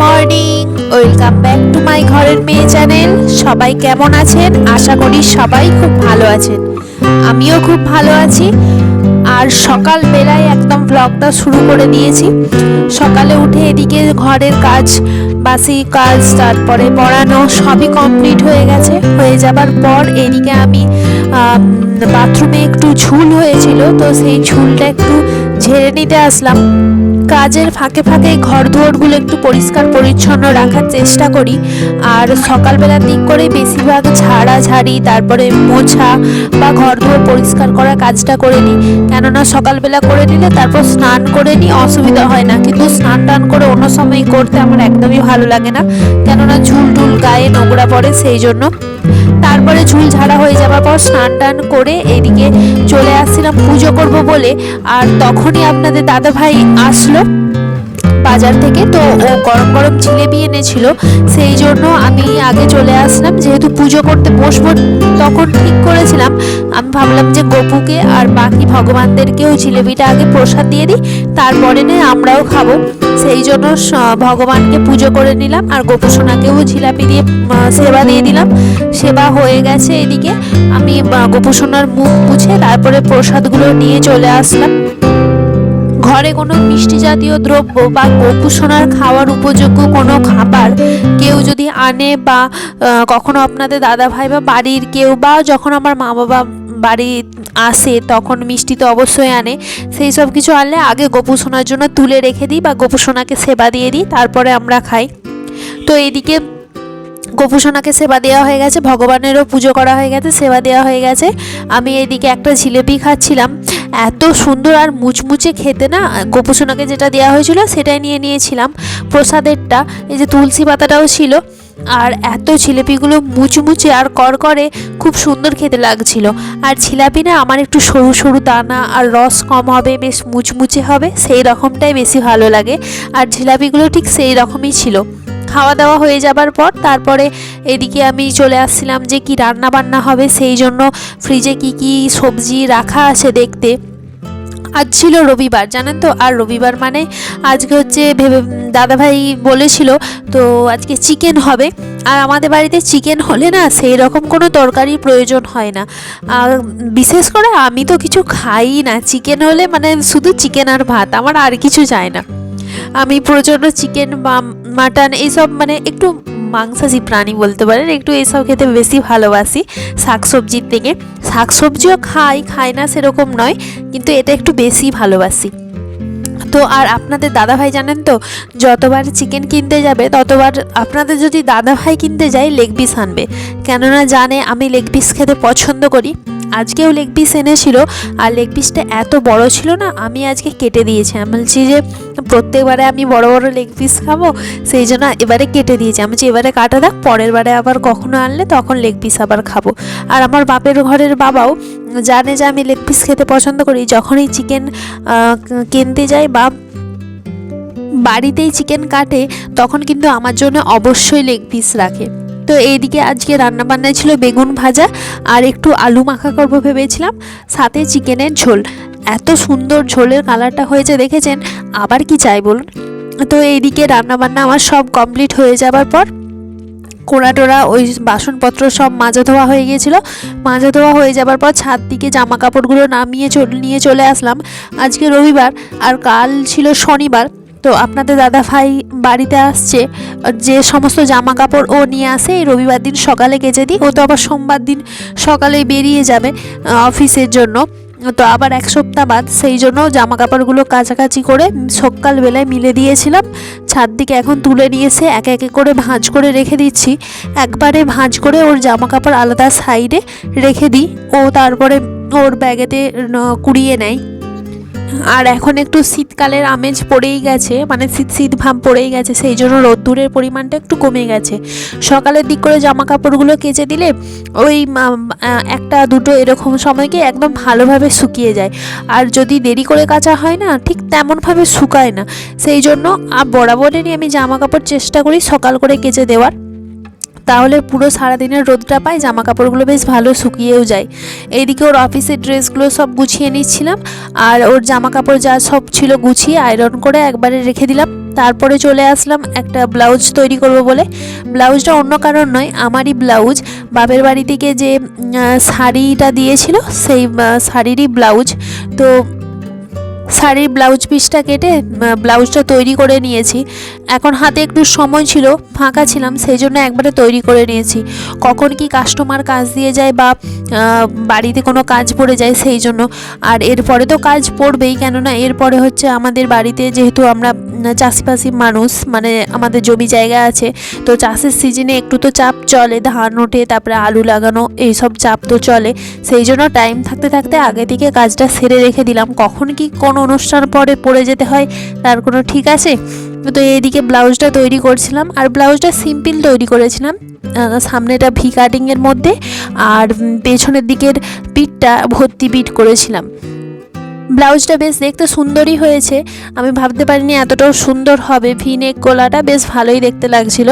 Morning, welcome back to my ঘরের মেয়ে channel. সবাই কেমন আছেন? আশা করি সবাই খুব ভালো আছেন। আমিও খুব ভালো আছি। আর সকাল বেলায় একদম ব্লগটা শুরু করে দিয়েছি। সকালে উঠে এদিকে ঘরের কাজ, বাসি কাজ, তারপরে পড়ানো সবই কমপ্লিট হয়ে গেছে। হয়ে যাবার পর এদিকে আমি, বাথরুমে একটু ঝুল হয়েছিল, তো সেই ঝুলটা একটু ঝেড়ে নিতে আসলাম। কাজের ফাঁকে ফাঁকে ঘর দুয়ারগুলো একটু পরিষ্কার, পরিচ্ছন্ন রাখার চেষ্টা করি। আর সকালবেলার দিক করে বেশিরভাগ ঝাড়া ঝাড়ি তারপরে মোছা বা ঘর দুয়ার পরিষ্কার করার কাজটা করে নিই। কেননা সকালবেলা করে নিলে তারপর স্নান করে নিই, অসুবিধা হয় না। কিন্তু স্নান টান করে অন্য সময় করতে আমার একদমই ভালো লাগে না। কেননা ঝুল টুল গায়ে নোংরা পড়ে, সেই জন্য তারপরে ঝুল ঝাড়া হয়ে যাওয়ার পর স্নান টান করে এদিকে চলে আসছিলাম। পুজো করব বলে। আর তখনই আপনাদের দাদাভাই আসলো। বাজার থেকে, তো ও গরম গরম জিলেবি এনেছিল। সেই জন্য আমি আগে চলে আসলাম। যেহেতু পুজো করতে বসবো, তখন ঠিক করেছিলাম। আমি ভাবলাম যে গপুকে আর বাকি ভগবানদেরকেও জিলেবিটা আগে প্রসাদ দিয়ে দিই, তারপরে নে আমরাও খাব। সেই জন্য ভগবানকে পুজো করে নিলাম আর গোপু সোনাকেও জিলাপি দিয়ে সেবা দিয়ে দিলাম। সেবা হয়ে গেছে এদিকে। আমি গোপু সোনার মুখ মুছে তারপরে প্রসাদগুলো নিয়ে চলে আসলাম। ঘরে কোনো মিষ্টি জাতীয় দ্রব্য বা গোপু সোনার খাওয়ার উপযোগ্য কোনো খাবার কেউ যদি আনে বা কখনো আপনাদের দাদা ভাই বা বাড়ির কেউ বা যখন আমার মা বাবা বাড়ি আসে তখন মিষ্টি তো অবশ্যই আনে। সেই সব কিছু আনলে আগে গোপু সোনার জন্য তুলে রেখে দিই বা গোপু সোনাকে সেবা দিয়ে দিই, তারপরে আমরা খাই। তো এইদিকে গোপুসোনাকে সেবা দেওয়া হয়ে গেছে, ভগবানেরও পুজো করা হয়ে গেছে, সেবা দেওয়া হয়ে গেছে। আমি এদিকে একটা জিলেপি খাচ্ছিলাম। এত সুন্দর আর মুচমুচে খেতে না, গোপুসোনাকে যেটা দেওয়া হয়েছিল সেটাই নিয়ে নিয়েছিলাম। প্রসাদেরটা, এই যে তুলসী পাতাটাও ছিল। আর এত জিলেপিগুলো মুচমুচে আর করকরে খুব সুন্দর খেতে লাগছিল। আর জিলাপি না আমার একটু সরু সরু দানা আর রস কম হবে, বেশ মুচমুচে হবে, সেই রকমটাই বেশি ভালো লাগে। আর জিলাপিগুলো ঠিক সেই রকমই ছিল। খাওয়া দাওয়া হয়ে যাবার পর তারপরে এদিকে আমি চলে আসছিলাম যে কি রান্না বান্না হবে, সেই জন্য ফ্রিজে কি কি সবজি রাখা আছে দেখতে। আজ ছিল রবিবার, জানেন তো? আর রবিবার মানে আজকে হচ্ছে ভেবে, দাদাভাই বলেছিল, তো আজকে চিকেন হবে। আর আমাদের বাড়িতে চিকেন হলে না সেই রকম কোনো তরকারি প্রয়োজন হয় না। আর বিশেষ করে আমি তো কিছু খাই না। চিকেন হলে মানে শুধু চিকেন আর ভাত, আমার আর কিছু চাই না। আমি প্রচণ্ড চিকেন মাটন এইসব মানে একটু মাংসাশী প্রাণী বলতে পারেন, একটু এইসব খেতে বেশি ভালোবাসি শাকসবজির থেকে। শাকসবজিও খাই খাই না সেরকম নয়, কিন্তু এটা একটু বেশি ভালোবাসি। তো আর আপনাদের দাদাভাই জানেন তো, যতবার চিকেন কিনতে যাবে, ততবার আপনাদের যদি দাদাভাই কিনতে যায় লেগ পিস আনবে। কেননা জানে আমি লেগ পিস খেতে পছন্দ করি। আজকেও লেগ পিস এনেছিল, আর লেগ পিসটা এত বড় ছিল না, আমি আজকে কেটে দিয়েছি। আমি বলছি যে, প্রত্যেকবারে আমি বড় বড় লেগ পিস খাব, সেই জন্য এবারে কেটে দিয়েছি। আমি বলছি, এবারে কাটা থাক পরের বারে আবার কখনো আনলে তখন লেগ পিস আবার খাব। আর আমার বাপের ঘরের বাবাও জানে যে আমি লেগ পিস খেতে পছন্দ করি। যখনই চিকেন কিনতে যাই বা বাড়িতেই চিকেন কাটে, তখন কিন্তু আমার জন্য অবশ্যই লেগ পিস রাখে। তো এইদিকে আজকে রান্নাবান্নায় ছিল বেগুন ভাজা আর একটু আলু মাখা করব ভেবেছিলাম, সাথে চিকেনের ঝোল। এত সুন্দর ঝোলের কালারটা হয়েছে দেখেছেন? আবার কি চাই বলুন? তো এইদিকে রান্নাবান্না আমার সব কমপ্লিট হয়ে যাবার পর কোড়া টোড়া ওই বাসনপত্র সব মাজা ধোয়া হয়ে গিয়েছিল। মাজা ধোয়া হয়ে যাবার পর ছাদ দিকে জামা কাপড়গুলো নামিয়ে নিয়ে চলে আসলাম। আজকে রবিবার আর কাল ছিল শনিবার তো আপনাদের দাদা ভাই বাড়িতে আসছে, যে সমস্ত জামা কাপড় ও নিয়ে আসে, এই রবিবার দিন সকালে কেচে দিই। ও তো আবার সোমবার দিন সকালে বেরিয়ে যাবে অফিসের জন্য। তো আবার এক সপ্তাহ বাদ, সেই জন্য জামা কাপড়গুলো কাছাকাছি করে সকালবেলায় মিলে দিয়েছিলাম। ছাদ দিকে এখন তুলে নিয়ে এসে একে একে করে ভাঁজ করে রেখে দিচ্ছি। একবারে ভাঁজ করে ওর জামা কাপড় আলাদা সাইডে রেখে দিই। ও তারপরে ওর ব্যাগেতে কুড়িয়ে নেয়। আর এখন একটু শীতকালের আমেজ পড়েই গেছে মানে শীত শীত ভাব পড়েই গেছে, সেই জন্য রোদ্দুরের পরিমাণটা একটু কমে গেছে। সকালের দিক করে জামা কাপড়গুলো কেচে দিলে ওই একটা দুটো এরকম সময়কে একদম ভালোভাবে শুকিয়ে যায়। আর যদি দেরি করে কাচা হয় না, ঠিক তেমনভাবে শুকায় না। সেই জন্য আ- বরাবরেরই আমি জামা কাপড় চেষ্টা করি সকাল করে কেচে দেওয়ার। তাহলে পুরো সারাদিনের রোদটা পাই জামা কাপড়গুলো বেশ ভালো শুকিয়েও যায়। এইদিকে ওর অফিসের ড্রেসগুলো সব গুছিয়ে নিচ্ছিলাম, আর ওর জামা কাপড় যা সব ছিল গুছিয়ে আয়রন করে একবারে রেখে দিলাম। তারপরে চলে আসলাম একটা ব্লাউজ তৈরি করব বলে। ব্লাউজটা অন্য কারণ নয়, আমারই ব্লাউজ। বাপের বাড়ি থেকে যে শাড়িটা দিয়েছিল, সেই শাড়িরই ব্লাউজ। তো শাড়ির ব্লাউজ পিসটা কেটে ব্লাউজটা তৈরি করে নিয়েছি। এখন হাতে একটু সময় ছিল, ফাঁকা ছিলাম সেই জন্য একবারে তৈরি করে নিয়েছি। কখন কি কাস্টমার কাজ দিয়ে যায় বা বাড়িতে কোনো কাজ পড়ে যায় সেই জন্য আর এরপরে তো কাজ পড়বেই, কেননা এরপরে হচ্ছে আমাদের বাড়িতে যেহেতু আমরা চাষিবাসি মানুষ মানে আমাদের জমি জায়গা আছে, তো চাষের সিজনে একটু তো চাপ চলে, ধান ওঠে, তারপরে আলু লাগানো, এইসব চাপ তো চলে। সেই জন্য টাইম থাকতে থাকতে আগে থেকে কাজটা সেরে রেখে দিলাম। কখন কি কোন অনুষ্ঠান পরে পরে যেতে হয়, তার কোনো ঠিক আছে? তো এইদিকে ব্লাউজটা তৈরি করছিলাম, আর ব্লাউজটা সিম্পল তৈরি করেছিলাম সামনেটা ভি কাটিংয়ের মধ্যে, আর পেছনের দিকের পিঠটা ভর্তি পিঠ করেছিলাম। ব্লাউজটা বেশ দেখতে সুন্দরই হয়েছে। আমি ভাবতে পারিনি এতটাও সুন্দর হবে। ভি নেক গলাটা বেশ ভালোই দেখতে লাগছিল।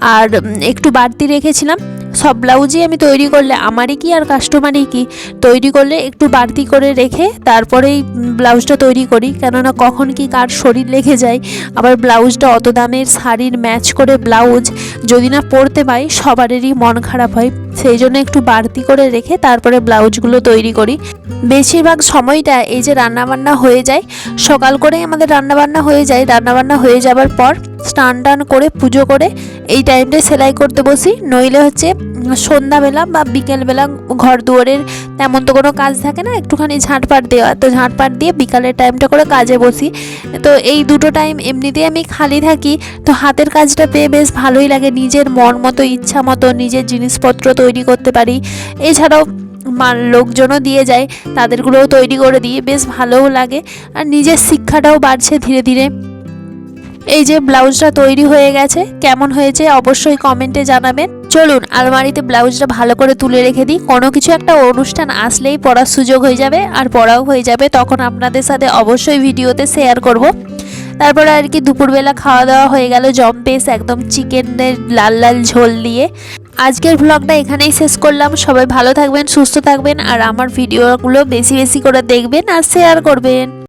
আর একটু বাড়তি রেখেছিলাম। সব ব্লাউজই আমি তৈরি করলে আমারই কি আর কাস্টমারই কি? তৈরি করলে একটু বাড়তি করে রেখে তারপরেই ব্লাউজটা তৈরি করি। কেননা কখন কি কার শরীর লেগে যায়। আবার ব্লাউজটা অত দামের শাড়ির ম্যাচ করে ব্লাউজ যদি না পরতে পাই, সবারেরই মন খারাপ হয়। সেই জন্য একটু বাড়তি করে রেখে তারপরে ব্লাউজগুলো তৈরি করি। বেশিরভাগ সময়টা এই যে রান্নাবান্না হয়ে যায়, সকাল করেই আমাদের রান্নাবান্না হয়ে যায়। রান্নাবান্না হয়ে যাবার পর স্নান টান করে, পুজো করে, এই টাইমটায় সেলাই করতে বসি। নইলে হচ্ছে, সন্ধ্যাবেলা বা বিকেলবেলা ঘর দুয়ারের তেমন তো কোনো কাজ থাকে না, একটুখানি ঝাঁটপাট দেওয়া। তো ঝাঁটপাট দিয়ে বিকালের টাইমটা করে কাজে বসি। তো এই দুটো টাইম এমনিতেই আমি খালি থাকি। তো হাতের কাজটা পেয়ে বেশ ভালোই লাগে, নিজের মন মতো, ইচ্ছা মতো, নিজের জিনিসপত্র তৈরি করতে পারি। এছাড়াও মার লোকজনও দিয়ে যায়, তাদেরগুলোও তৈরি করে দিই, বেশ ভালোও লাগে। আর নিজের শিক্ষাটাও বাড়ছে ধীরে ধীরে। এই যে ব্লাউজটা তৈরি হয়ে গেছে, কেমন হয়েছে অবশ্যই কমেন্টে জানাবেন। চলুন, আলমারিতে ব্লাউজটা ভালো করে তুলে রেখে দিই। কোনো কিছু একটা অনুষ্ঠান আসলেই পড়ার সুযোগ হয়ে যাবে আর পড়াও হয়ে যাবে। তখন আপনাদের সাথে অবশ্যই ভিডিওতে শেয়ার করব। তারপরে আর কি দুপুরবেলা খাওয়া দাওয়া হয়ে গেল, জম জম্পেস একদম চিকেনের লাল লাল ঝোল দিয়ে। আজকের ভ্লগটা এখানেই শেষ করলাম। সবাই ভালো থাকবেন, সুস্থ থাকবেন আর আমার ভিডিওগুলো বেশি বেশি করে দেখবেন আর শেয়ার করবেন।